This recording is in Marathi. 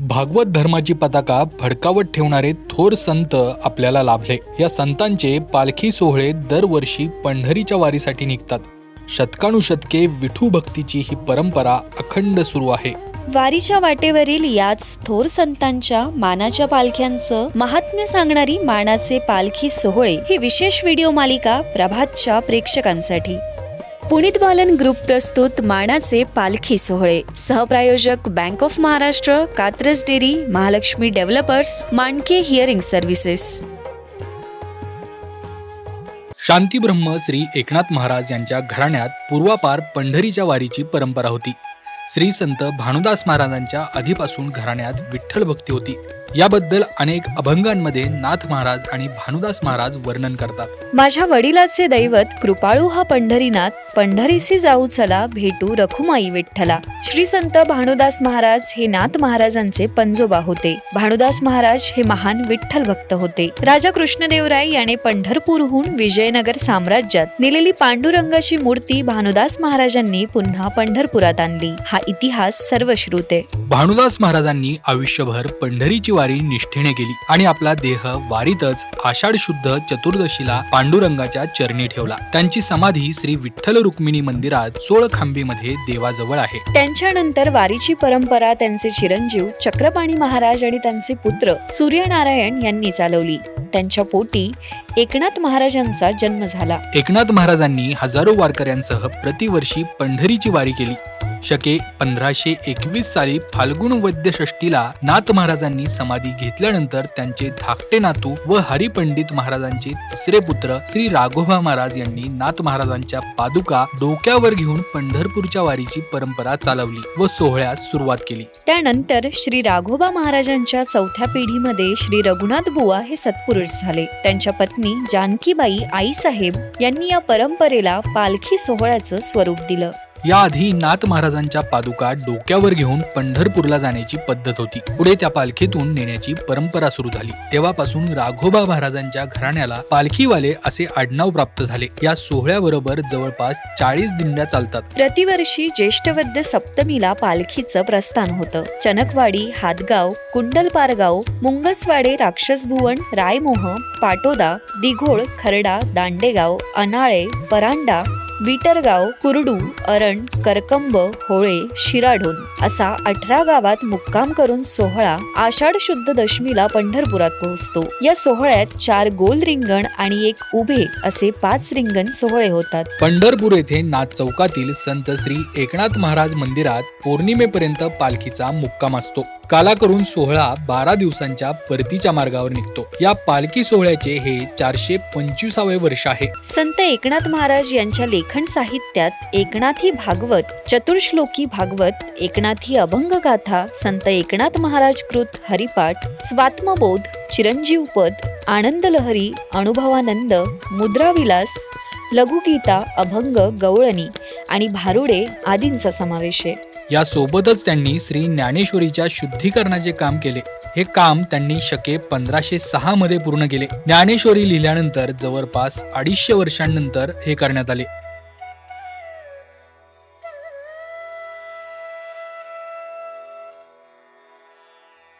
भागवत धर्माची पताका फडकावत ठेवणारे थोर संत आपल्याला लाभले. या संतांचे पालखी सोहळे दरवर्षी पंढरीच्या वारीसाठी निघतात. शतकानुशतके विठू भक्तीची ही परंपरा अखंड सुरू आहे. वारीच्या वाटेवरील याच थोर संतांच्या मानाच्या पालख्यांचं महात्म्य सांगणारी मानाचे पालखी सोहळे ही विशेष व्हिडिओ मालिका प्रभातच्या प्रेक्षकांसाठी. पुनीत बालन ग्रुप प्रस्तुत मानाचे पालखी सोहळे. सहप्रायोजक bank of Maharashtra Katraj dairy Mahalaxmi developers Manake hearing services. शांतीब्रह्म Shri Eknath Maharaj यांच्या घराण्यात पूर्वापार पंढरीच्या वारीची परंपरा होती. श्री संत भानुदास महाराजांच्या आधीपासून घराण्यात विठ्ठल भक्ती होती. याबद्दल अनेक अभंगांमध्ये नाथ महाराज आणि भानुदास महाराज वर्णन करतात. माझ्या वडिलाचे दैवत कृपाळू हा पंढरीनाथ पंढरीसी जाऊ चला भेटू रखुमाई विठ्ठला. श्री संत भानुदास महाराज हे नाथ महाराजांचे पंजोबा होते. भानुदास महाराज हे महान विठ्ठल भक्त होते. राजा कृष्णदेवराय याने पंढरपूरहून विजयनगर साम्राज्यात नेलेली पांडुरंगाची मूर्ती भानुदास महाराजांनी पुन्हा पंढरपुरात आणली. हा इतिहास सर्वश्रुत. आहे भानुदास महाराजांनी आयुष्यभर पंढरीची वारी निष्ठेने केली आणि आपला देह वारीतच आषाढ शुद्ध चतुर्दशीला पांडुरंगाच्या चरणी ठेवला. त्यांची समाधी श्री विठ्ठल रुक्मिणी मंदिरात सोळखांबीमध्ये देवाजवळ आहे. त्यांच्यानंतर वारीची परंपरा त्यांचे चिरंजीव चक्रपाणी महाराज आणि त्यांचे पुत्र सूर्यनारायण यांनी चालवली. त्यांच्या पोटी एकनाथ महाराजांचा जन्म झाला. एकनाथ महाराजांनी हजारो वारकऱ्यांसह प्रतिवर्षी पंढरीची वारी केली. शके पंधराशे एकवीस साली फाल्गुन वैद्यषष्टीला नाथ महाराजांनी समाधी घेतल्यानंतर त्यांचे धाकटे नातू व हरिपंडित महाराजांचे तिसरे पुत्र श्री राघोबा महाराज यांनी नाथ महाराजांच्या पादुका डोक्यावर घेऊन पंढरपूरच्या वारीची परंपरा चालवली व सोहळ्यास सुरुवात केली. त्यानंतर श्री राघोबा महाराजांच्या चौथ्या पिढीमध्ये श्री रघुनाथ बुवा हे सत्पुरुष झाले. त्यांच्या पत्नी जानकीबाई आईसाहेब यांनी या परंपरेला पालखी सोहळ्याचं स्वरूप दिलं. याआधी नाथ महाराजांच्या पादुका डोक्यावर घेऊन पंढरपूरला जाण्याची पद्धत होती. पुढे त्या पालखीतून नेण्याची परंपरा सुरू झाली. तेव्हापासून राघोबा महाराजांच्या घराण्याला पालखीवाले असे आडनाव प्राप्त झाले. या सोहळ्याबरोबर जवळपास चाळीस दिंड्या चालतात. प्रतिवर्षी ज्येष्ठवद्य सप्तमीला पालखीचं प्रस्थान होतं. चनकवाडी हातगाव कुंडलपारगाव मुंगसवाडे राक्षसभुवन रायमोह पाटोदा दिघोळ खरडा दांडेगाव अनाळे परांडा बिटरगाव कुरडू अरण करकंब होळे शिराढोण असा अठरा गावात मुक्काम करून सोहळा आषाढ शुद्ध दशमीला पंढरपुरात पोहोचतो. या सोहळ्यात चार गोल रिंगण आणि एक उभे असे पाच रिंगण सोहळे होतात. पंढरपूर येथे नाथ चौकातील संत श्री एकनाथ महाराज मंदिरात पौर्णिमेपर्यंत पालखीचा मुक्काम असतो. काला करून सोहळा बारा दिवसांच्या परतीच्या मार्गावर निघतो. या पालखी सोहळ्याचे हे चारशे पंचवीसावे वर्ष आहे. संत एकनाथ महाराज यांच्या लेखन साहित्यात एकनाथी भागवत चतुर्श्लोकी भागवत एकनाथी अभंग गाथा संत एकनाथ महाराज कृत हरिपाठ स्वात्मबोध चिरंजीवपद आनंद लहरी अनुभवानंद मुद्राविलास लघुगीता अभंग गवळणी आणि भारुडे आदींचा समावेश आहे. यासोबतच त्यांनी श्री ज्ञानेश्वरीच्या शुद्धीकरणाचे काम केले. हे काम त्यांनी शके पंधराशे सहा मध्ये पूर्ण केले. ज्ञानेश्वरी लिहिल्यानंतर जवळपास अडीचशे वर्षांनंतर हे करण्यात आले.